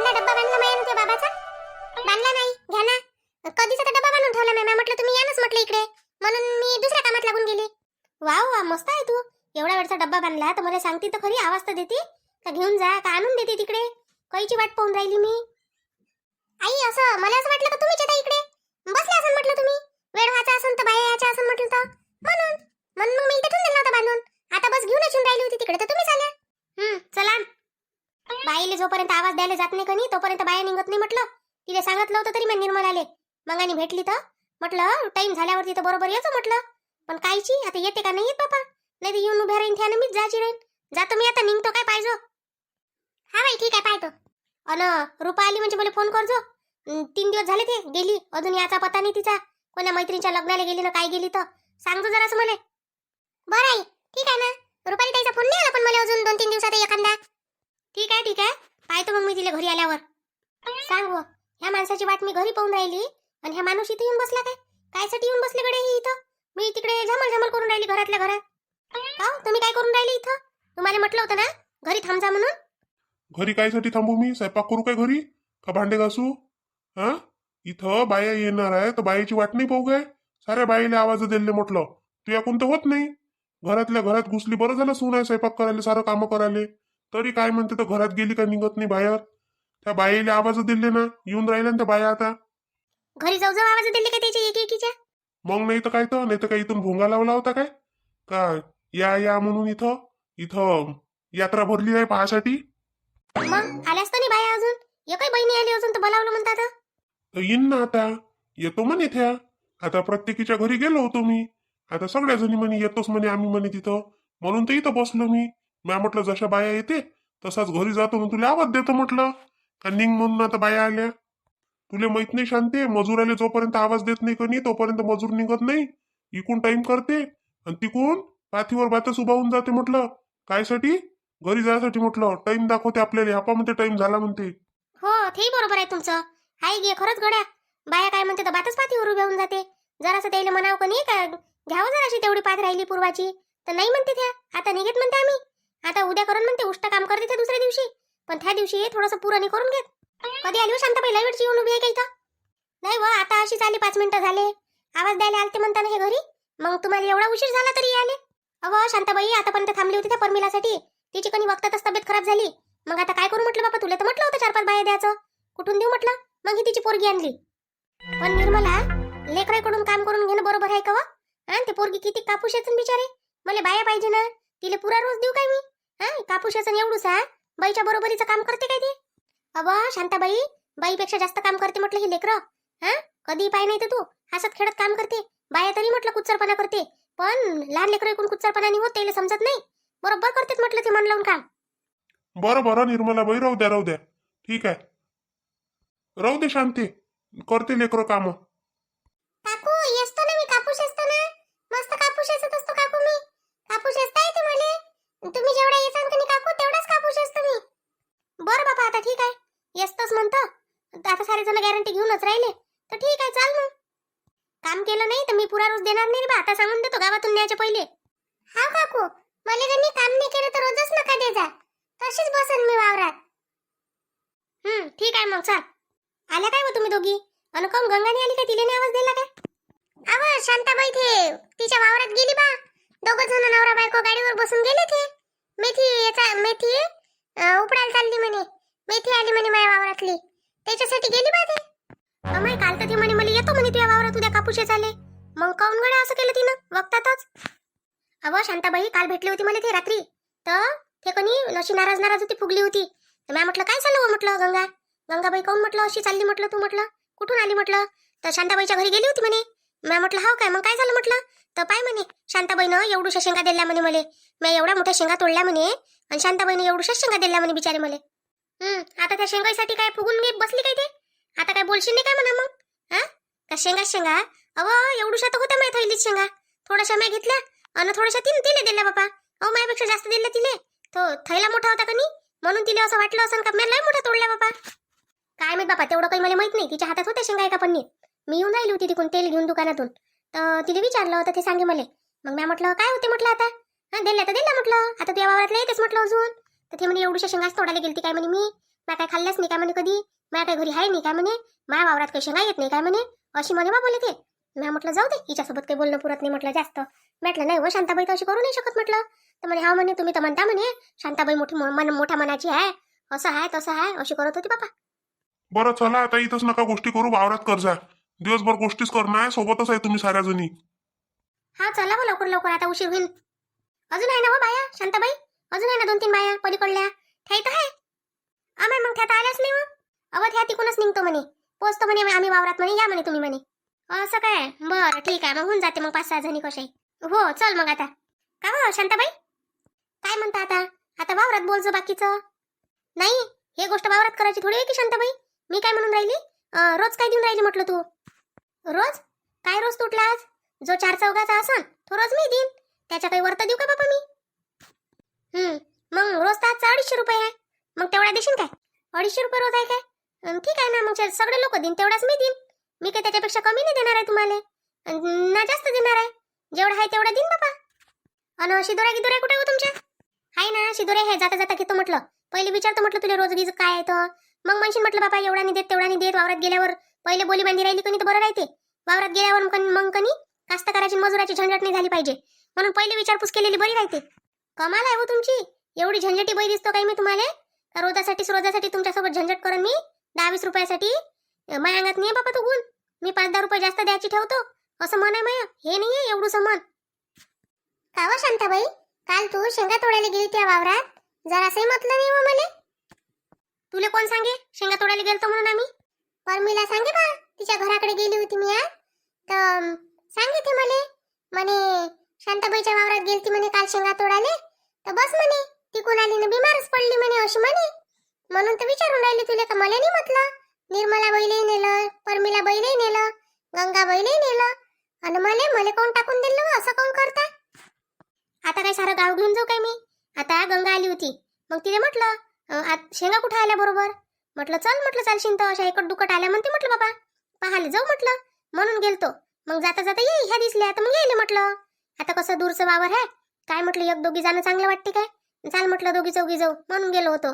बांधला डब्बा बांधला माया तुझ्या बाबाचा? बांधला नाही. घ्या ना. कधीचा तर डब्बा बांधून ठेवला मॅम. म्हटलं तुम्ही यानच म्हटलं इकडे. म्हणून मी दुसऱ्या कामात लागून गेली. वाव वा मस्त आहे तू. एवढा वेळचा डब्बा बांधला तर मला सांगते तर खरी आवाज तर देते. का घेऊन जा का आणून देते तिकडे? कैची वाट पाहून राहिली मी. आई असं मला असं वाटलं का तुम्हीच येता इकडे? बसले असं म्हटलं तुम्ही. वेळ व्हायचा असं तर बाहेर यायचं असं म्हटलं तर. म्हणून. म्हणून मग मी इथे ठेवून दिला होता बांधून. आता बस घेऊन येऊन राहिली होती तिकडे तर तुम्हीच आल्या. बाईले जोपर्यंत आवाज द्यायला जात नाही कनी तोपर्यंत बाया निघत नाही म्हटलं. तिला सांगितलं होतं तरी मी निर्मल आले आणि भेटली तर? म्हटलं टाइम झाल्यावर तिथं बरोबर येतो म्हटलं. पण कायची? आता येते का नाही येत बापा? नाही तर येऊन उभ्या राहीन त्यानं मीच जायची राहीन. जातो मी आता निघतो काय पाहिजे? हा बाई ठीक आहे पाहतो. अन रुपा आली म्हणजे मला फोन करजो. तीन दिवस झाले ते गेली. अजून याचा पता नाही तिचा. कोण्या मैत्रिणीच्या लग्नाला गेली ना काय गेली तर? सांगतो जरासं मला बरं आई ठीक आहे ना रुपाली ताईचा फोन नाही आला पण मला अजून दोन तीन दिवसात एखादा ठीक आहे ठीक आहे पाहतो मग मी तिला घरी आल्यावर सांग हो वाट मी घरी पाहून राहिली. आणि ह्या माणूस इथे येऊन बसला काय? कायसाठी येऊन बसले गडे इथं? मी तिकडे झमल झमल करून राहिली घरातल्या घरात. का हो? तुम्ही काय करून राहिली इथं? तुम्हाला म्हटलं होतं ना घरी थांबजा म्हणून. घरी कायसाठी थांबू मी? स्वयंपाक करू काय घरी? का भांडे घासू? हा? इथं बाया येणार आहे तर बायाची वाट नाही पाहू काय? साऱ्या बाईला आवाज दिले म्हटलं. तू कोणतं होत नाही. घरातल्या घरात घुसली बरं झालं सून आहे स्वयंपाक करायला सारं कामं करायला. तरी काय म्हणते तर घरात गेली का निघत नाही बाहेर? त्या बाईला आवाज दिले ना येऊन राहिल्या ना त्या बाया आता. घरी जाऊ जाऊ आवाज दिले का त्याच्या एक एकीच्या मग नाही तर काय तर नाही तर काय इथून भोंगा लावला होता काय? काय या या म्हणून इथं इथं यात्रा भरली आहे पाहासाठी? मग आल्यास तर नाही बाया अजून? एकही बहिणी आली अजून तर बोलावलं म्हणतात तर येईन ना आता. येतो म्हणे त्या आता प्रत्येकीच्या घरी गेलो होतो मी. आता सगळ्या जणी म्हणे येतोच म्हणे आम्ही म्हणे तिथं. म्हणून तर इथं बसलो मी. म्या म्हटलं जशा बाया येते तसाच घरी जातो मग तुला आवाज देतो म्हटलं. का निघ म्हणून आता बाया आल्या? तुला माहीत नाही शांते मजुराले जोपर्यंत आवाज देत नाही कनी तोपर्यंत मजूर निघत नाही. इकून टाइम करते आणि तिकून पाथीवर बातच उभा होऊन जाते म्हटलं. कायसाठी? घरी जायसाठी म्हटलं. टाइम दाखवते आपल्याला. हापा म्हणते टाइम झाला म्हणते. हो ते बरोबर आहे तुमचं. हाय गे खरंच गड्या बाया काय म्हणते तर बातच पाथीवर उभे होऊन जाते. जरासं त्याला म्हणावं का नाही का घ्यावं जराशी तेवढी पाठ राहिली पूर्वाची. तर नाही म्हणते त्या. आता निघत म्हणते आम्ही. आता उद्या करून म्हणते उष्ट काम करते त्या दुसऱ्या दिवशी. पण त्या दिवशी थोडंसं पुराणी करून घेत. कधी आली हो शांत शांताबाई वेळची येऊन उभी आहे का इथं? नाही व आता अशीच आली पाच मिनिटं झाले. आवाज द्यायला आलते म्हणताना हे घरी. मग तुम्हाला एवढा उशीर झाला तरी आले अव शांताबाई आतापर्यंत थांबली होती त्या परमिलासाठी. तिची कणी वक्तातच तब्येत खराब झाली. मग आता काय करू म्हटलं बापा? तुला तर म्हटलं होतं चार पाच बाया द्यायचं. कुठून देऊ म्हटलं? मग ही तिची पोरगी आणली. पण निर्मला लेकराकडून काम करून घेणं बरोबर आहे का वा? हा ते पोरगी किती कापूस येतं बिचारे? मला बाया पाहिजे ना. तिला पुरा रोज देऊ काय मी? हा कापूस येतं एवढूच हा? बाईच्या बरोबरीचं काम करते काय ते? अव शांताबाई बाईपेक्षा जास्त काम करते म्हटलं ही लेकरं. हा? कधी पाय नाही तर तू. हसत खेळत काम करते. बाया तरी म्हटलं कुच्चरपणा करते. पण लहान लेकरं एकूण कुच्चरपणा नाही होत त्याला समजत नाही. बरोबर करतेत म्हटलं ते मन लावून काम. बरं बरं निर्मला बाई राहू द्या राहू द्या. ठीक आहे. राहू दे शांती. करते लेकरं काम. काकू येसतो ना मी कापूस येसतो ना. मस्त कापूस येसत असतो काकू मी. कापूस येसता येते मले तुम्ही जेवढा येसान का काकू तेवढाच कापूस येसतो. बरं बाबा आता ठीक आहे. येसतोच म्हणतो. आता सारे जण गॅरंटी घेऊनच राहिले. तर ठीक आहे चाल मग. काम केलं नाही तर मी पुरा रोज देणार नाही रे बा. आता सांगून देतो गावातून न्यायच्या पहिले. हा काकू मला त्यांनी काम नाही केलं तर रोजच नका दे जा. तशीच बसन मी वावरात. हम्म ठीक आहे मग चाल. आल्या काय मग तुम्ही दोघी? अनुकम गंगाने आली का? तिने नाही आवाज दिला काय अव शांताबाई ते तिच्या वावरात गेली बा. दोघ जण नवरा बायको गाडीवर बसून गेले ते मेथी याचा मेथी? उपडायला चालली म्हणे. मेथी आली म्हणे माझ्या वावरातली. त्याच्यासाठी गेली बा ते. अमाय काल तर ती म्हणे मला येतो म्हणे तुझ्या वावरात उद्या कापूस चाले मग काऊन गड्या असं केलं तिनं? वक्तातच. अव शांताबाई काल भेटली होती मला ते रात्री. तर ते कोणी अशी नाराज नाराज होती फुगली होती. तर मी म्हटलं काय चाललं हो? म्हटलं गंगा. गंगाबाई काऊन म्हटलं अशी चालली? म्हटलं तू म्हटलं कुठून आली? म्हटलं. तर शांताबाईच्या घरी गेली होती म्हणे. मी म्हटलं हो काय? मग काय झालं? म्हटलं. तर पाय म्हणे शांताबाईनं एवढूशा शेंगा दिल्या म्हणे मला. मी एवढ्या मोठ्या शेंगा तोडल्या म्हणे. आणि शांताबाईने एवढूशा शेंगा दिल्या म्हणे बिचारे मले. हम्म आता त्या शेंगाईसाठी काय फुगून मी बसली काय ते? आता काय बोलशील नाही काय म्हणा मग? हा? का शेंगा शेंगा अव एवढूशा तर होत्या माय थैलीत शेंगा. थोड्याशा म्या घेतल्या आणि थोड्याशा तिने तिले दिल्या बापा. अहो मायापेक्षा जास्त दिल्या तिले. तो थैला मोठा होता का नाही? म्हणून तिला असं वाटलं असं का मी लय मोठा तोडल्या बापा. काय माहीत बापा तेवढं काही मला माहीत नाही. तिच्या हातात होत्या शेंगा एका पन्नीत. मी येऊन राहिली होती तिकून तेल घेऊन दुकानातून. तर तिने विचारलं होतं ते सांगे मला. मग मी म्हटलं काय होते? म्हटलं आता. हा दिल्या तर दिल्या म्हटलं. आता तुझ्या वावरातला येतेच म्हटलं अजून. तर ते म्हणे एवढ्या शेंगाच तोडायला गेलती काय म्हणे मी. म्या काय खाल्ल्याच नाही काय म्हणे कधी. म्या काय घरी आहे नाही काय म्हणे. माझ्या वावरात काही शेंगा येत नाही काय म्हणे. अशी म्हणे बोले ते. म्या म्हटलं जाऊ दे हिच्यासोबत काही बोलणं पुरत नाही म्हटलं जास्त. म्हटलं नाही हो शांताबाई तर अशी करू नाही शकत म्हटलं. तर म्हणे हा म्हणे तुम्ही तर म्हणता म्हणे शांताबाई मोठी मो- मन मोठ्या मनाची आहे. असं आहे तसं आहे अशी करत होती बापा बरं चला आता इथंच नका गोष्टी करू वावरात कर जा. दिवसभर गोष्टीच करणार सोबतच आहे तुम्ही साऱ्या जणी. हा चला हो लवकर लवकर आता उशीर होईल अजून आहे ना हो बाया शांताबाई? अजून आहे ना दोन तीन बाया पलीकडल्या? ठाई तर आहे आम्ही मग त्या आल्याच नाही हो. मग अव त्या तिकूनच निघतो म्हणे. पोचतो म्हणे आम्ही वावरात म्हणे या म्हणे तुम्ही म्हणे. असं काय? बरं ठीक आहे. मग होऊन जाते मग पाच सहा जणी कशाही हो चल मग आता. का हो शांताबाई? काय म्हणता आता? आता वावरात बोलचं बाकीचं. नाही हे गोष्ट वावरात करायची थोडी आहे की शांताबाई? मी काय म्हणून राहिली? रोज काय देऊन राहिली म्हटलं तू? रोज? काय रोज तुटला आज? जो चार चौघाचा असन तो रोज मी देईन. त्याच्या काही वरता देऊ का बाबा मी? मग रोज तर अडीचशे रुपये आहे. मग तेवढा देशील काय? अडीचशे रुपये रोज आहे काय? ठीक आहे ना मग सगळे लोक देईन तेवढाच मी देईन. मी काय त्याच्यापेक्षा कमी नाही देणार आहे तुम्हाला. ना जास्त देणार आहे. जेवढं आहे तेवढं देईन बाबा अन शिदोऱ्या गिदोऱ्या कुठे हो तुमच्या? आहे ना शिदोऱ्या हे जाता जाता घेतो म्हटलं. पहिले विचारतो म्हटलं तुला रोज वीज काय आहे तर मग म्हणशील म्हटलं बाबा एवढा नाही देत तेवढा नाही देत. वावरात गेल्यावर पहिले बोली बांधी राहिली कोणी तर बरं राहते. वावरात गेल्यावर मग मग कास्तकाराची मजुराची झंझट नाही झाली पाहिजे. म्हणून पहिले विचारपूस केलेली बरी राहते. कमाल आहे हो तुमची. एवढी झंझटी बाई दिसतो काय मी तुम्हाला. का रोजासाठी तुमच्यासोबत झंझट करून मी? दहा वीस रुपयासाठी? माझ्या अंगात नाही बाबा तू गुण. मी पाच दहा रुपये जास्त द्यायची ठेवतो. असं मन आहे माया. हे नाहीये एवढं मन का व शांताबाई? काल तू शेंगा तोडायला गेली त्या वावरात. जरासही म्हटलं नाही हो मला. तुला कोण सांगे? शेंगा तोडायला गेलतो म्हणून आम्ही. परमीला सांगे बा. तिच्या घराकडे गेली होती मी आज. तर सांगे ते मले. म्हणे शांताबाईच्या वावरात गेलती म्हणे काल शेंगा तोडाले तर बस म्हणे ती आली बिमारच पडली म्हणे अशी म्हणे. म्हणून तर विचारून राहिली तुला का मला नाही म्हटलं? निर्मला बैलही नेलं परमिला बैलही नेलं गंगा बैलही नेलं. आणि मले मले कोण टाकून दिलं असं कोण करता आता काय सारं गाव घेऊन जाऊ काय मी? आता गंगा आली होती. मग तिने म्हटलं शेंगा कुठं आल्या बरोबर? म्हटलं चल म्हटलं चालशील तर. अशा एकट दुकट आल्या म्हणते म्हटलं बाबा. पाहायला जाऊ म्हटलं. म्हणून गेलतो. मग जाता जाता ये ह्या दिसल्या. तर मग यायला म्हटलं. आता कसं दूरचं वावर आहे? काय म्हटलं एक दोघी जाणं चांगलं वाटते काय? चाल म्हटलं दोघी चौघी जाऊ. म्हणून गेलो होतो.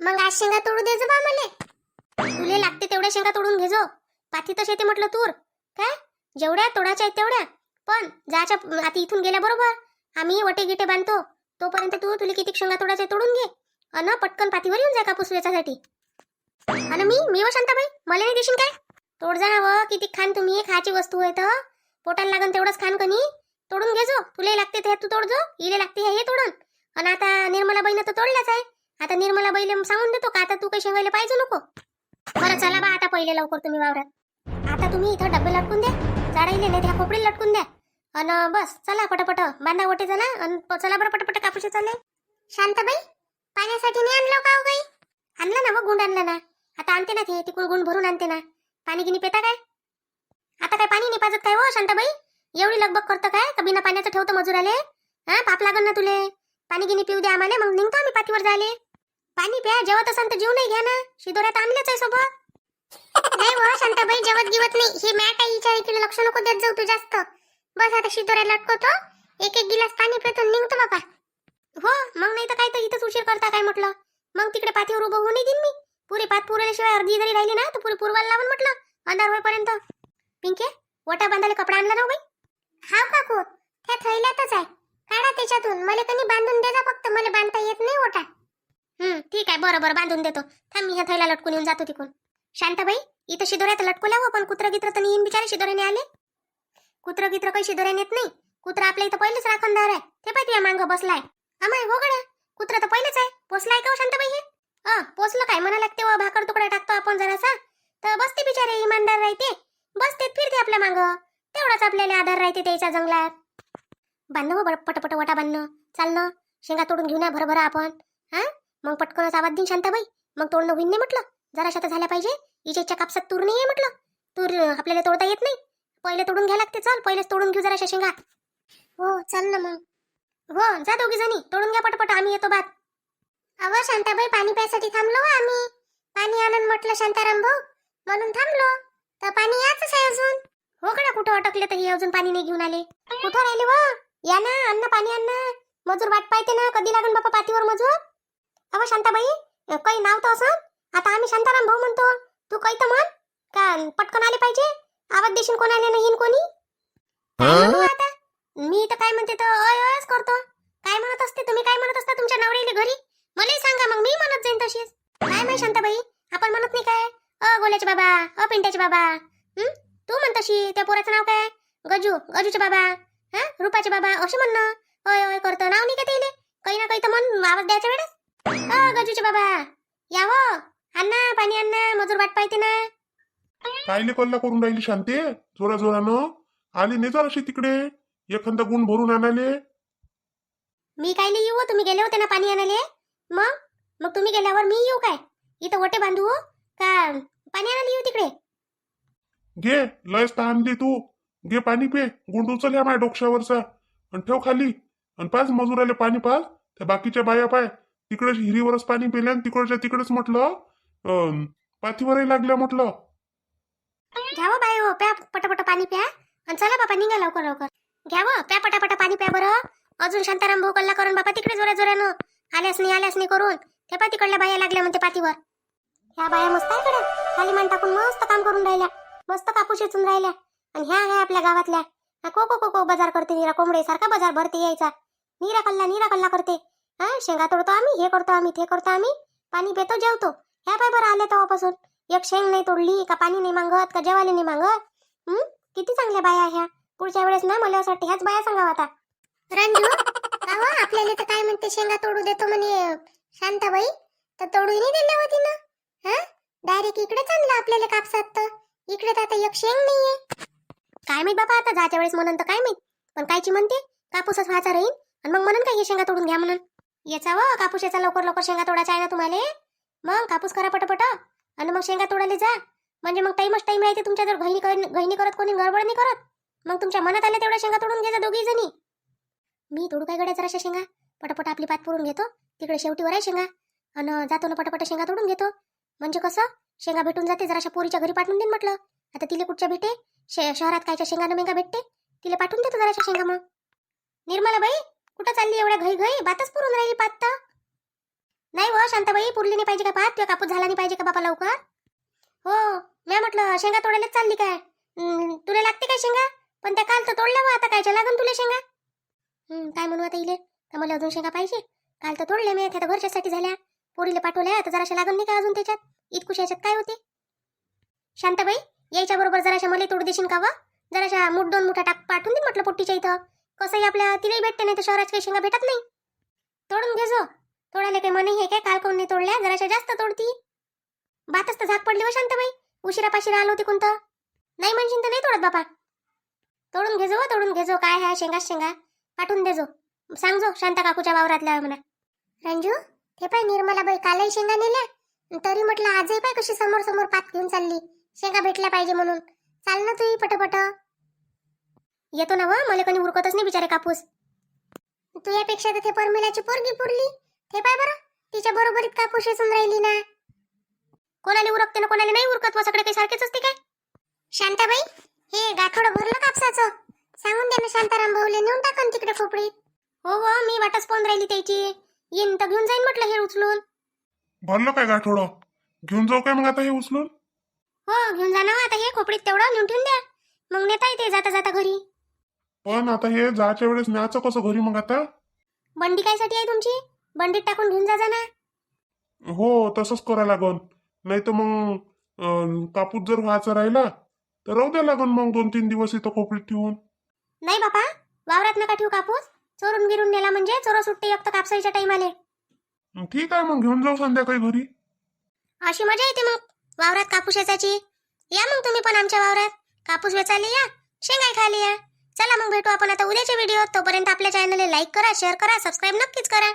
मग आज शेंगा तोडू दे बा मले. तुले लागते तेवढ्या शेंगा तोडून घे जो. पाठी तसे येते म्हटलं तूर. काय? जेवढ्या तोडाच्या आहेत तेवढ्या. पण जायच्या आता इथून गेल्या बरोबर. आम्ही वटे गिटे बांधतो. तोपर्यंत तू तुला किती शेंगा तोडायचे तोडून घे. अन पटकन पाथीवर येऊन जा कापूस वेचासाठी. आणि मी मी व शांताबाई मला नाही देशील काय? तोड जा ना व. किती खान तुम्ही खायची वस्तू आहे तर पोटाला लागन तेवढंच खान कनी. तोडून घे जो. तुला लागते ते तू तोडजो इले लागते हे हे तोडून. आणि आता निर्मला बाईनं तर तोडल्याच आहे. आता निर्मला बैल सांगून देतो का आता तू काही शेंगायला पाहिजे नको. बरं चला बा आता पहिले लवकर तुम्ही वावरात. आता तुम्ही इथं डब्बे लटकून द्या. झाडाईले नाही त्या खोपडीला लटकून द्या. अन बस चला पटपट. बांधा ओटे चला अन चला बरं पटपट कापूस चालले शांताबाई पाण्यासाठी नाही आणलं का हो काही? आणलं ना मग गुंड आणला ना. आता आणते ना ते तिकडून गुंड भरून आणते ना. पाणी गिनी पेता काय? आता काय पाणी नाही पाजत काय हो शांताबाई? एवढी लगबग करतं काय? का बिना पाण्याचं ठेवतं मजुराले? हा पाप लागल ना तुले? पाणी गिनी पिऊ द्या आम्हाला मग निघतो आम्ही पाठीवर जायले. पाणी प्या जेवत असाल तर जीव नाही घ्या ना. शिदोऱ्यात आणलेच आहे सोबत. नाही हो शांताबाई जेवत गिवत नाही. हे मॅट आहे हिच्या इकडे लक्ष नको देत जाऊ तू जास्त. बस आता शिदोऱ्या लटकवतो. एक एक गिलास पाणी पितो निघतो बाबा हो मग नाही तर काय तर इथंच उशीर करता काय म्हटलं? मग तिकडे पाठीवर उभं होऊ नाही देईन मी. पुरी पात पुरल्याशिवाय अर्धी जरी राहिली ना तर पुरी पुरवायला लावून म्हटलं. अंधार होईपर्यंत. पिंके वटा बांधायला कपडा आणला ना बाई? हा काकू त्या थैल्यातच आहे. काढा त्याच्यातून. मला कधी बांधून दे जा फक्त. मला बांधता येत नाही ओटा हम्म ठीक आहे. बरं बरं बांधून देतो. थांब मी ह्या थैला लटकून येऊन जातो तिकून शांताबाई इथं शिदोऱ्यात लटकवल्या पण कुत्र गित्र तर येईन बिचारे शिदोऱ्याने आले? कुत्र गित्र काही शिदोऱ्याने येत नाही? कुत्रा आपल्या इथं पहिलेच राखणदार आहे. ते पाय तुझ्या मांग बसलाय. अमाय हो गड्या तर पहिलेच आहे. पोचलाय का शांताबाई हे? अ पोचलं काय? म्हणा लागते व भाकर तुकडा टाकतो आपण जरासा. तर बसते बिचारे इमानदार राहते. बसते फिरते आपल्या मांग. तेवढाच आपल्याला आधार राहते त्याच्या जंगलात. बांधणं हो पटपट वाटा बांधणं. चालणं शेंगा तोडून घेऊन या भरभरा आपण. हा? मग पटकनच आवाज देईन शांताबाई. मग तोडणं होईन नाही म्हटलं? जरा तर झाल्या पाहिजे. इजेच्या कापसात तूर नाही आहे म्हटलं? तूर आपल्याला तोडता येत नाही? पहिले तोडून घ्या लागते चल. पहिलेच तोडून घेऊ जरा शेंगा. हो चल ना मग. हो जा दोघी जणी. तोडून घ्या पटपट. आम्ही येतो बात अव शांताबाई पाणी प्यायसाठी थांबलो हो आम्ही. पाणी आणून म्हटलं शांताराम भाऊ. म्हणून थांबलो. तर पाणी याच आहे अजून. हो कडा कुठं अटकले तर हे अजून पाणी नाही घेऊन आले. कुठं राहिले व? या ना अन्न पाणी अन्न मजूर वाट पाहते ना कधी लागून बापा पातीवर मजूर? अव शांताबाई काही नाव तर असं? आता आम्ही शांताराम भाऊ म्हणतो. तू काही तर म्हण. का पटकन आले पाहिजे? आवाज देशील कोणाला नाही येईन कोणी? आता? मी तर काय म्हणते तर अय अयच करतो. काय म्हणत असते? तुम्ही काय म्हणत असता? तुमच्या नवऱ्याला घरी? मलाही सांगा मग मी म्हणत जाईन तशीच. काय माहिती शांताबाई आपण म्हणत नाही काय? अ गोल्याचे बाबा अ पिंट्याचे बाबा. हं? तू म्हण तशी त्या पोराचं नाव काय? गजू गजूचे बाबा. हा? रुपाचे बाबा असे म्हणणं अय अय करतो. नाव नाही का काही ना काही तर म्हण आवाज द्यायच्या वेळेस. अ गजूचे बाबा. या हो अण्णा पाणी अण्णा मजूर वाट पाहिजे ना. कायले कल्ला करून राहिली शांते. जोरा जोरानं. आली नाही जराशी तिकडे. एखादा गुण भरून आणाले मी काय येऊ हो? तुम्ही गेले होते ना पाणी आणायला? मग? मग तुम्ही गेल्यावर मी येऊ काय? इथं वटे बांधू हो? का पाणी आणायला येऊ तिकडे. घे लयच आणली तू. घे पाणी पे गुंड उचल या माझ्या डोक्यावरचा. आणि ठेव खाली. आणि पाच मजुराले पाणी पाच त्या बाकीच्या बाया पाय. तिकडेच हिरीवरच पाणी पेल्या आणि तिकडच्या तिकडेच म्हटलं पाथीवरही लागल्या म्हटलं. घ्या हो बाय हो प्या पटापट पाणी प्या. आणि चला बापा निघा लवकर लवकर. घ्या हो प्या पटापट पाणी प्या बरं. अजून शांताराम भाऊ कल्ला करून बापा तिकडे जोऱ्या जोऱ्यानं. आल्यास नाही आल्यास नाही करून. ते पा तिकडल्या बाया लागल्या म्हणते पातीवर ह्या बाया मस्त आहे कडे खाली मान टाकून मस्त काम करून राहिल्या. मस्त कापूस येचून राहिल्या. आणि ह्या ह्या आपल्या गावातल्या. हा को को को को बाजार करते निरा कोंबडे सारखा बाजार भरते यायचा. निरा कल्ला निरा कल्ला करते. हा शेंगा तोडतो आम्ही हे करतो आम्ही ते करतो आम्ही. पाणी पितो जेवतो. ह्या पाय बरं आले तेव्हापासून. एक शेंग नाही तोडली का पाणी नाही मागत का जेवायला नाही मागत? हम्म किती चांगल्या बाया ह्या. पुढच्या वेळेस ना मला असं वाटतं ह्याच बाया सांगावं आता. रंजू अहो आपल्याला तर काय म्हणते शेंगा तोडू देतो म्हणे शांताबाई. तर तोडूही नाही दिल्या होती ना डायरेक्ट इकडे आणलं आपल्याला कापसात तर? इकडे तर आता एक शेंग नाहीये. काय माहीत बाबा आता जायच्या वेळेस म्हणून तर काय माहीत. पण कायची म्हणते कापूसच व्हायचा राहील. आणि मग म्हणून काय हे शेंगा तोडून घ्या म्हणून. याचा व कापूस याचा लवकर लवकर शेंगा तोडायचा आहे ना तुम्हाला? मग कापूस करा पटपट. आणि मग शेंगा तोडायला जा. म्हणजे मग टाईमच टाईम राहते तुमच्या जर घहिनी घहिनी करत कोणी गडबड नाही करत. मग तुमच्या मनात आल्या तेवढ्या शेंगा तोडून घ्यायचा दोघी जणी. मी तोडू काय गड्या जराशा शेंगा? पटापट आपली पात पुरून घेतो. तिकडे शेवटीवर आहे शेंगा. आणि जातो ना पटापट शेंगा तोडून घेतो. म्हणजे कसं? शेंगा भेटून जाते जराशा पोरीच्या घरी पाठवून देईन म्हटलं. आता तिला कुठच्या भेटे? शे शहरात कायच्या शेंगानं मेंगा भेटते? तिला पाठवून देतो जराशा शेंगा मग. निर्मला बाई कुठं चालली एवढ्या घाई घाई? बातच पुरून राहिली पात तर. नाही व शांताबाई पुरली नाही पाहिजे का पात? किंवा कापूस झाला नाही पाहिजे का बापा लवकर? हो मी म्हटलं शेंगा तोडायलाच चालली काय? तुला लागते काय शेंगा? पण त्या काल तर तोडल्या व आता कायच्या लागन तुला शेंगा? काय म्हणू आता इले? तर मला अजून शेंगा पाहिजे. काल तर तोडल्या मी आता घरच्यासाठी झाल्या. पोरीला पाठवल्या आता जराशा लागन नाही का अजून त्याच्यात? इतकुश याच्यात काय होते? शांताबाई यायच्या बरोबर जराशा मला तोड देशील का व? जराशा मुठ दोन मुठा टाक पाठवून दे म्हटलं पोट्टीच्या इथं. कसंही आपल्या तिलाही भेटते नाही तर शहरात काही शेंगा भेटत नाही. तोडून घे जो. तोडायला काही मनही आहे काय काल कोण नाही तोडल्या? जराशा जास्त तोडती. बातच तर झाक पडली व शांताबाई. उशिरा पाशिरा आलो होती कोणतं? नाही म्हणशील तर नाही तोडत बापा. तोडून घेजो तोडून घेजो काय आहे शेंगा शेंगा. पाठवून देजो सांगजो शांता काकूच्या वावरातल्या म्हणा रंजू? ते पाय निर्मला बाई कालही शेंगा नेल्या? तरी म्हटलं आजही पाय कशी समोर समोर पात घेऊन चालली. शेंगा भेटल्या पाहिजे म्हणून. चाल ना तू पटपट. येतो ना व मला कोणी उरकतच नाही बिचारे कापूस. तू यापेक्षा तर ते परमिलाची पोरगी पुरली. ते पाय बरं तिच्या बरोबरीत कापूस वेचून राहिली ना. कोणाला उरकते ना कोणाला नाही उरकत व सगळे काही सारखेच असते काय? शांताबाई हे गाठोड भरलं कापसाचं. सांगून दे ना शांताराम भाऊले नेऊन टाकन तिकडे खोपडीत. हो हो मी वाटच फोन राहिली त्याची. येईन तर घेऊन जाईन म्हटलं हे उचलून. भरलं काय गाठोडं घेऊन जाऊ काय मग आता हे उचलून? हो घेऊन जा ना हो, आता हे खोपडीत तेवढं नेऊन ठेवून द्या. मग नेता येते जाता जाता घरी. पण आता हे जायच्या वेळेस न्यायचं कसं घरी मग आता? बंडी कायसाठी आहे तुमची? बंडीत टाकून घेऊन जा जा ना. हो तसंच करा लागन. नाही तर मग अं, कापूस जर व्हायचा राहिला तर राहू द्या लागन मग दोन तीन दिवस इथं खोपडीत ठेवून. नाही बापा वावरात नका ठेवू कापूस. चोरून गिरून नेला म्हणजे? चोर सुट्टे एक तर कापसाच्या टाइम आले. ठीक आहे मग घेऊन जाऊ संध्याकाळी घरी. अशी मजा येते मग. वावरात कापूस वेचायची या मग तुम्ही पण आमच्या वावरात. कापूस वेचायला या शेंगाय खायला या. चला मग भेटू आपण आता उद्याच्या व्हिडिओ तोपर्यंत आपल्या चॅनलला लाईक करा शेअर करा सबस्क्राईब नक्कीच करा.